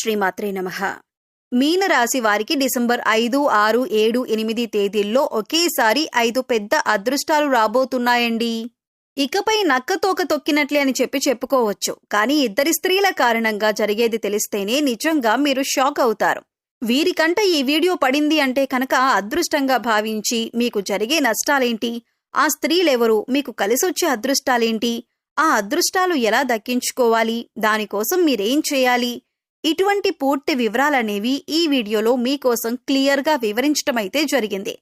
శ్రీమాత్రే నమ. మీనరాశి వారికి డిసెంబర్ ఐదు ఆరు ఏడు ఎనిమిది తేదీల్లో ఒకేసారి ఐదు పెద్ద అదృష్టాలు రాబోతున్నాయండి. ఇకపై నక్కతోక తొక్కినట్లే అని చెప్పి చెప్పుకోవచ్చు. కానీ ఇద్దరి స్త్రీల కారణంగా జరిగేది తెలిస్తేనే నిజంగా మీరు షాక్ అవుతారు. వీరికంట ఈ వీడియో పడింది అంటే కనుక అదృష్టంగా భావించి మీకు జరిగే నష్టాలేంటి? ఆ స్త్రీలెవరు? మీకు కలిసొచ్చే అదృష్టాలేంటి? ఆ అదృష్టాలు ఎలా దక్కించుకోవాలి? దానికోసం మీరేం చేయాలి? ఇటువంటి పూర్తి వివరాలనేవి ఈ వీడియోలో మీకోసం క్లియర్గా వివరించటం అయితే జరిగింది.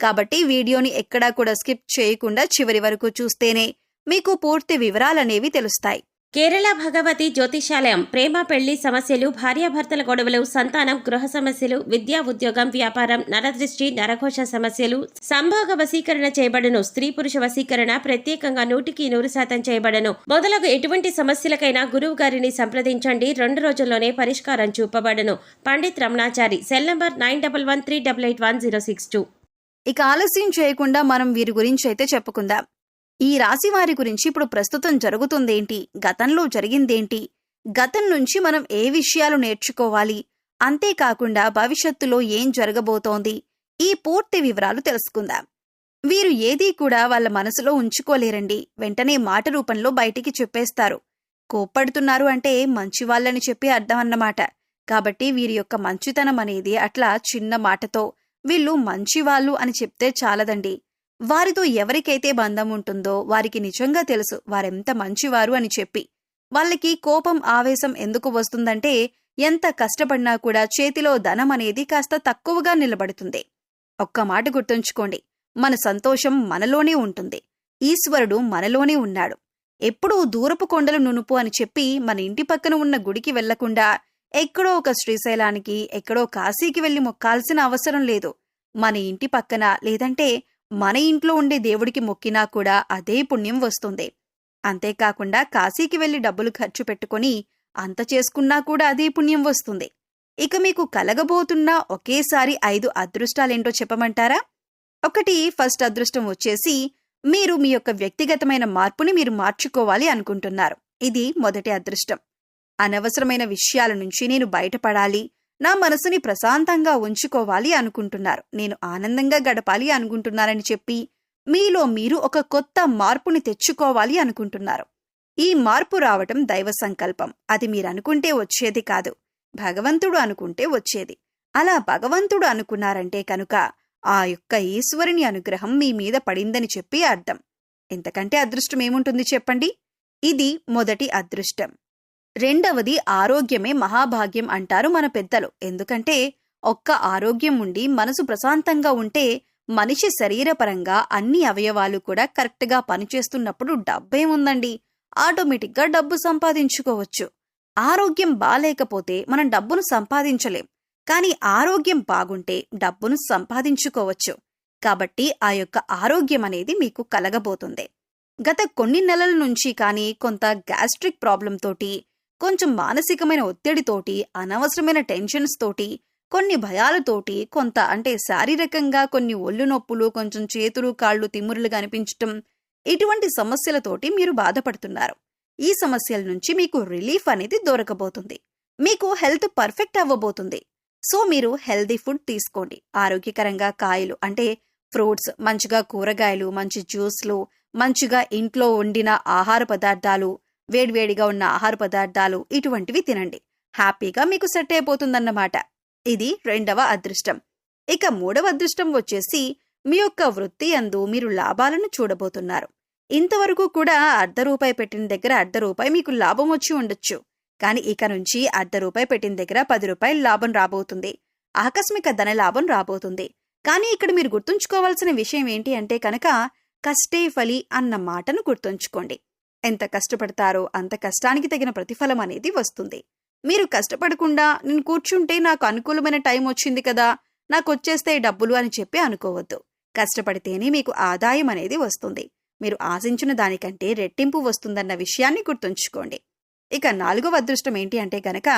కాబట్టి వీడియోని ఎక్కడా కూడా స్కిప్ చేయకుండా చివరి వరకు చూస్తేనే మీకు పూర్తి వివరాలనేవి తెలుస్తాయి. కేరళ భగవతి జ్యోతిషాలయం ప్రేమ పెళ్ళి సమస్యలు భార్యాభర్తల గొడవలు సంతానం గృహ సమస్యలు విద్యా ఉద్యోగం వ్యాపారం నరదృష్టి నరఘోష సమస్యలు సంభోగ వశీకరణ చేయబడను. స్త్రీ పురుష వశీకరణ ప్రత్యేకంగా నూటికి నూరు శాతం చేయబడను. మొదలగు ఎటువంటి సమస్యలకైనా గురువు గారిని సంప్రదించండి. రెండు రోజుల్లోనే పరిష్కారం చూపబడను. Pandit Ramanachari cell number nine double one three double eight one zero six two. ఇక ఆలస్యం చేయకుండా మనం వీరి గురించి అయితే చెప్పుకుందాం. ఈ రాశి వారి గురించి ఇప్పుడు ప్రస్తుతం జరుగుతుందేంటి? గతంలో జరిగిందేంటి? గతం నుంచి మనం ఏ విషయాలు నేర్చుకోవాలి? అంతేకాకుండా భవిష్యత్తులో ఏం జరగబోతోంది? ఈ పూర్తి వివరాలు తెలుసుకుందాం. వీరు ఏదీ కూడా వాళ్ళ మనసులో ఉంచుకోలేరండి. వెంటనే మాట రూపంలో బయటికి చెప్పేస్తారు. కోప్పడుతున్నారు అంటే మంచివాళ్ళని చెప్పి అర్థం అన్నమాట. కాబట్టి వీరి యొక్క మంచితనం అనేది అట్లా చిన్న మాటతో వీళ్ళు మంచివాళ్ళు అని చెప్తే చాలదండి. వారితో ఎవరికైతే బంధం ఉంటుందో వారికి నిజంగా తెలుసు వారెంత మంచివారు అని చెప్పి. వాళ్ళకి కోపం ఆవేశం ఎందుకు వస్తుందంటే ఎంత కష్టపడినా కూడా చేతిలో ధనం అనేది కాస్త తక్కువగా నిలబడుతుంది. ఒక్క మాట గుర్తుంచుకోండి మన సంతోషం మనలోనే ఉంటుంది. ఈశ్వరుడు మనలోనే ఉన్నాడు. ఎప్పుడూ దూరపు కొండలు నునుపు అని చెప్పి మన ఇంటి పక్కన ఉన్న గుడికి వెళ్ళకుండా ఎక్కడో ఒక శ్రీశైలానికి ఎక్కడో కాశీకి వెళ్ళి మొక్కాల్సిన అవసరం లేదు. మన ఇంటి పక్కన లేదంటే మన ఇంట్లో ఉండే దేవుడికి మొక్కినా కూడా అదే పుణ్యం వస్తుంది. అంతేకాకుండా కాశీకి వెళ్ళి డబ్బులు ఖర్చు పెట్టుకుని అంత చేసుకున్నా కూడా అదే పుణ్యం వస్తుంది. ఇక మీకు కలగబోతున్న ఒకేసారి ఐదు అదృష్టాలేంటో చెప్పమంటారా? ఒకటి ఫస్ట్ అదృష్టం వచ్చేసి మీరు మీ యొక్క వ్యక్తిగతమైన మార్పుని మీరు మార్చుకోవాలి అనుకుంటున్నారు. ఇది మొదటి అదృష్టం. అనవసరమైన విషయాల నుంచి నేను బయటపడాలి నా మనసుని ప్రశాంతంగా ఉంచుకోవాలి అనుకుంటున్నారు. నేను ఆనందంగా గడపాలి అనుకుంటున్నారని చెప్పి మీలో మీరు ఒక కొత్త మార్పుని తెచ్చుకోవాలి అనుకుంటున్నారు. ఈ మార్పు రావటం దైవ సంకల్పం. అది మీరనుకుంటే వచ్చేది కాదు. భగవంతుడు అనుకుంటే వచ్చేది. అలా భగవంతుడు అనుకున్నారంటే కనుక ఆ యొక్క ఈశ్వరుని అనుగ్రహం మీ మీద పడిందని చెప్పి అర్థం. ఎంతకంటే అదృష్టం ఏముంటుంది చెప్పండి? ఇది మొదటి అదృష్టం. రెండవది ఆరోగ్యమే మహాభాగ్యం అంటారు మన పెద్దలు. ఎందుకంటే ఒక్క ఆరోగ్యం ఉండి మనసు ప్రశాంతంగా ఉంటే మనిషి శరీరపరంగా అన్ని అవయవాలు కూడా కరెక్ట్గా పనిచేస్తున్నప్పుడు డబ్బేముందండి ఆటోమేటిక్గా డబ్బు సంపాదించుకోవచ్చు. ఆరోగ్యం బాలేకపోతే మనం డబ్బును సంపాదించలేం. కానీ ఆరోగ్యం బాగుంటే డబ్బును సంపాదించుకోవచ్చు. కాబట్టి ఆ యొక్క ఆరోగ్యం అనేది మీకు కలగబోతుంది. గత కొన్ని నెలల నుంచి కానీ కొంత గ్యాస్ట్రిక్ ప్రాబ్లం తోటి కొంచెం మానసికమైన ఒత్తిడితోటి అనవసరమైన టెన్షన్స్ తోటి కొన్ని భయాలతోటి కొంత అంటే శారీరకంగా కొన్ని ఒళ్ళు నొప్పులు కొంచెం చేతులు కాళ్ళు తిమ్మురులుగా కనిపించటం ఇటువంటి సమస్యలతోటి మీరు బాధపడుతున్నారు. ఈ సమస్యల నుంచి మీకు రిలీఫ్ అనేది దొరకబోతుంది. మీకు హెల్త్ పర్ఫెక్ట్ అవ్వబోతుంది. సో మీరు హెల్దీ ఫుడ్ తీసుకోండి. ఆరోగ్యకరంగా కాయలు అంటే ఫ్రూట్స్ మంచిగా కూరగాయలు మంచి జ్యూస్లు మంచిగా ఇంట్లో వండిన ఆహార పదార్థాలు వేడివేడిగా ఉన్న ఆహార పదార్థాలు ఇటువంటివి తినండి. హ్యాపీగా మీకు సెట్ అయిపోతుందన్నమాట. ఇది రెండవ అదృష్టం. ఇక మూడవ అదృష్టం వచ్చేసి మీ యొక్క వృత్తి అందు మీరు లాభాలను చూడబోతున్నారు. ఇంతవరకు కూడా అర్ధ రూపాయి పెట్టిన దగ్గర అర్ధ రూపాయి మీకు లాభం వచ్చి ఉండొచ్చు. కానీ ఇక నుంచి అర్ధ రూపాయి పెట్టిన దగ్గర పది రూపాయలు లాభం రాబోతుంది. ఆకస్మిక ధన లాభం రాబోతుంది. కానీ ఇక్కడ మీరు గుర్తుంచుకోవాల్సిన విషయం ఏంటి అంటే కనుక కష్టే ఫలి అన్న మాటను గుర్తుంచుకోండి. ఎంత కష్టపడతారో అంత కష్టానికి తగిన ప్రతిఫలం అనేది వస్తుంది. మీరు కష్టపడకుండా నేను కూర్చుంటే నాకు అనుకూలమైన టైం వచ్చింది కదా నాకు వచ్చేస్తే డబ్బులు అని చెప్పి అనుకోవద్దు. కష్టపడితేనే మీకు ఆదాయం అనేది వస్తుంది. మీరు ఆశించిన దానికంటే రెట్టింపు వస్తుందన్న విషయాన్ని గుర్తుంచుకోండి. ఇక నాలుగవ అదృష్టం ఏంటి అంటే గనక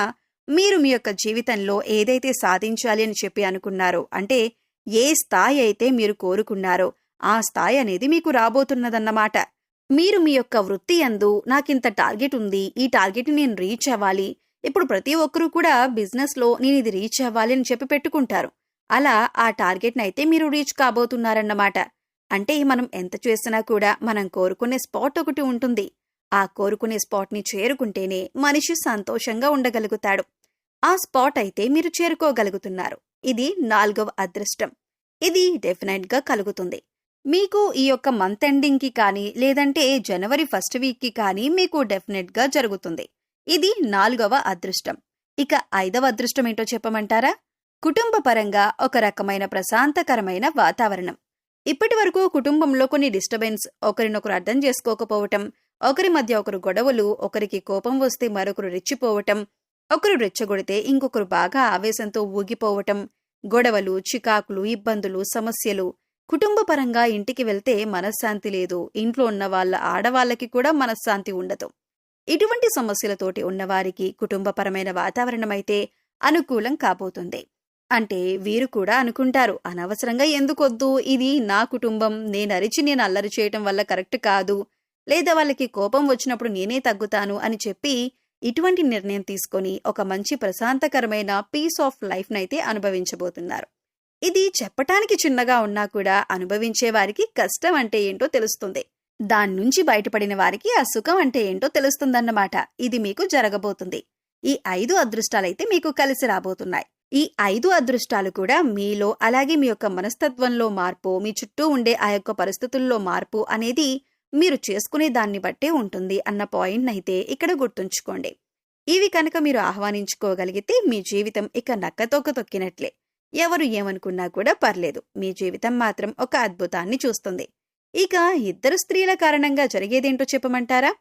మీరు మీ యొక్క జీవితంలో ఏదైతే సాధించాలి అని చెప్పి అనుకున్నారో అంటే ఏ స్థాయి అయితే మీరు కోరుకున్నారో ఆ స్థాయి అనేది మీకు రాబోతున్నదన్నమాట. మీరు మీ యొక్క వృత్తి అందు నాకింత టార్గెట్ ఉంది. ఈ టార్గెట్ నేను రీచ్ అవ్వాలి. ఇప్పుడు ప్రతి ఒక్కరూ కూడా బిజినెస్లో నేను ఇది రీచ్ అవ్వాలి అని చెప్పి పెట్టుకుంటారు. అలా ఆ టార్గెట్ని అయితే మీరు రీచ్ కాబోతున్నారన్నమాట. అంటే మనం ఎంత చేసినా కూడా మనం కోరుకునే స్పాట్ ఒకటి ఉంటుంది. ఆ కోరుకునే స్పాట్ని చేరుకుంటేనే మనిషి సంతోషంగా ఉండగలుగుతాడు. ఆ స్పాట్ అయితే మీరు చేరుకోగలుగుతున్నారు. ఇది నాలుగవ అదృష్టం. ఇది డెఫినెట్గా కలుగుతుంది. మీకు ఈ యొక్క మంత్ ఎండింగ్కి కానీ లేదంటే జనవరి ఫస్ట్ వీక్కి కానీ మీకు డెఫినెట్గా జరుగుతుంది. ఇది నాలుగవ అదృష్టం. ఇక ఐదవ అదృష్టం ఏంటో చెప్పమంటారా? కుటుంబ పరంగా ఒక రకమైన ప్రశాంతకరమైన వాతావరణం. ఇప్పటి వరకు కుటుంబంలో కొన్ని డిస్టర్బెన్స్ ఒకరినొకరు అర్థం చేసుకోకపోవటం ఒకరి మధ్య ఒకరు గొడవలు ఒకరికి కోపం వస్తే మరొకరు రెచ్చిపోవటం ఒకరు రెచ్చగొడితే ఇంకొకరు బాగా ఆవేశంతో ఊగిపోవటం గొడవలు చికాకులు ఇబ్బందులు సమస్యలు కుటుంబపరంగా ఇంటికి వెళ్తే మనశ్శాంతి లేదు. ఇంట్లో ఉన్న వాళ్ళ ఆడవాళ్ళకి కూడా మనశ్శాంతి ఉండదు. ఇటువంటి సమస్యలతోటి ఉన్నవారికి కుటుంబపరమైన వాతావరణం అయితే అనుకూలం కాబోతుంది. అంటే వీరు కూడా అనుకుంటారు అనవసరంగా ఎందుకొద్దు? ఇది నా కుటుంబం. నేను అరిచి నేను అల్లరి చేయటం వల్ల కరెక్ట్ కాదు. లేదా వాళ్ళకి కోపం వచ్చినప్పుడు నేనే తగ్గుతాను అని చెప్పి ఇటువంటి నిర్ణయం తీసుకొని ఒక మంచి ప్రశాంతకరమైన పీస్ ఆఫ్ లైఫ్నైతే అనుభవించబోతున్నారు. ఇది చెప్పటానికి చిన్నగా ఉన్నా కూడా అనుభవించే వారికి కష్టం అంటే ఏంటో తెలుస్తుంది. దాని నుంచి బయటపడిన వారికి ఆ సుఖం అంటే ఏంటో తెలుస్తుందన్నమాట. ఇది మీకు జరగబోతుంది. ఈ ఐదు అదృష్టాలైతే మీకు కలిసి రాబోతున్నాయి. ఈ ఐదు అదృష్టాలు కూడా మీలో అలాగే మీ యొక్క మనస్తత్వంలో మార్పు మీ చుట్టూ ఉండే ఆ యొక్క పరిస్థితుల్లో మార్పు అనేది మీరు చేసుకునే దాన్ని బట్టే ఉంటుంది అన్న పాయింట్ అయితే ఇక్కడ గుర్తుంచుకోండి. ఇవి కనుక మీరు ఆహ్వానించుకోగలిగితే మీ జీవితం ఇక నక్కతోక తొక్కినట్లే. ఎవరు ఏమనుకున్నా కూడా పర్లేదు. మీ జీవితం మాత్రం ఒక అద్భుతాన్ని చూస్తుంది. ఇక ఇద్దరు స్త్రీల కారణంగా జరిగేదేంటో చెప్పమంటారా?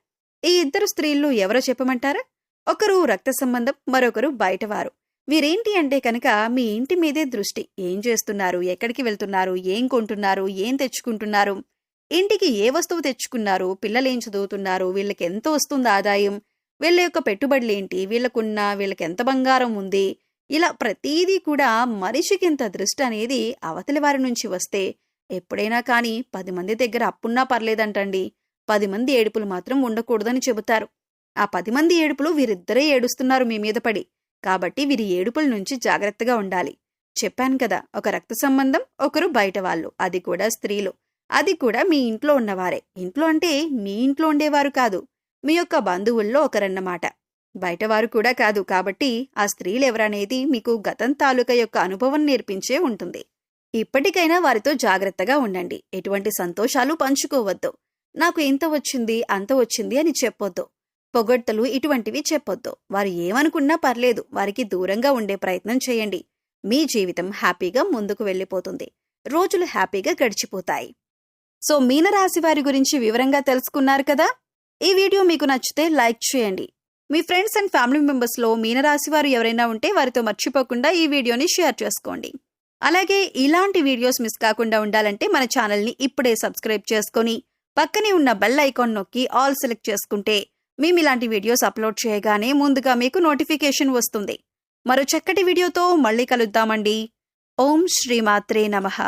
ఈ ఇద్దరు స్త్రీలు ఎవరో చెప్పమంటారా? ఒకరు రక్త సంబంధం మరొకరు బయటవారు. వీరేంటి అంటే కనుక మీ ఇంటి మీదే దృష్టి. ఏం చేస్తున్నారు? ఎక్కడికి వెళ్తున్నారు? ఏం కొంటున్నారు? ఏం తెచ్చుకుంటున్నారు? ఇంటికి ఏ వస్తువు తెచ్చుకున్నారు? పిల్లలేం చదువుతున్నారు? వీళ్ళకి ఎంత వస్తుంది ఆదాయం? వీళ్ళ యొక్క పెట్టుబడులేంటి వీళ్ళకున్న వీళ్ళకి ఎంత బంగారం ఉంది? ఇలా ప్రతీదీ కూడా మనిషికింత దృష్టి అనేది అవతలి వారి నుంచి వస్తే ఎప్పుడైనా కానీ పది మంది దగ్గర అప్పున్నా పర్లేదంటండి. పది మంది ఏడుపులు మాత్రం ఉండకూడదని చెబుతారు. ఆ పది మంది ఏడుపులు వీరిద్దరే ఏడుస్తున్నారు మీ మీద పడి. కాబట్టి వీరి ఏడుపుల నుంచి జాగ్రత్తగా ఉండాలి. చెప్పాను కదా ఒక రక్త సంబంధం ఒకరు బయట వాళ్ళు. అది కూడా స్త్రీలు. అది కూడా మీ ఇంట్లో ఉన్నవారే. ఇంట్లో అంటే మీ ఇంట్లో ఉండేవారు కాదు. మీ యొక్క బంధువుల్లో ఒకరన్నమాట. బయటవారు కూడా కాదు. కాబట్టి ఆ స్త్రీలు ఎవరనేది మీకు గతం తాలూకా యొక్క అనుభవం నేర్పించే ఉంటుంది. ఇప్పటికైనా వారితో జాగ్రత్తగా ఉండండి. ఎటువంటి సంతోషాలు పంచుకోవద్దు. నాకు ఇంత వచ్చింది అంత వచ్చింది అని చెప్పొద్దు. పొగడ్తలు ఇటువంటివి చెప్పొద్దు. వారు ఏమనుకున్నా పర్లేదు. వారికి దూరంగా ఉండే ప్రయత్నం చేయండి. మీ జీవితం హ్యాపీగా ముందుకు వెళ్ళిపోతుంది. రోజులు హ్యాపీగా గడిచిపోతాయి. సో మీనరాశి వారి గురించి వివరంగా తెలుసుకున్నారు కదా? ఈ వీడియో మీకు నచ్చితే లైక్ చేయండి. మీ ఫ్రెండ్స్ అండ్ ఫ్యామిలీ మెంబర్స్లో మీనరాశి వారు ఎవరైనా ఉంటే వారితో మర్చిపోకుండా ఈ వీడియోని షేర్ చేసుకోండి. అలాగే ఇలాంటి వీడియోస్ మిస్ కాకుండా ఉండాలంటే మన ఛానల్ని ఇప్పుడే సబ్స్క్రైబ్ చేసుకొని పక్కనే ఉన్న బెల్ ఐకాన్ నొక్కి ఆల్ సెలెక్ట్ చేసుకుంటే మేము ఇలాంటి వీడియోస్ అప్లోడ్ చేయగానే ముందుగా మీకు నోటిఫికేషన్ వస్తుంది. మరో చక్కటి వీడియోతో మళ్ళీ కలుద్దామండి. ఓం శ్రీమాత్రే నమః.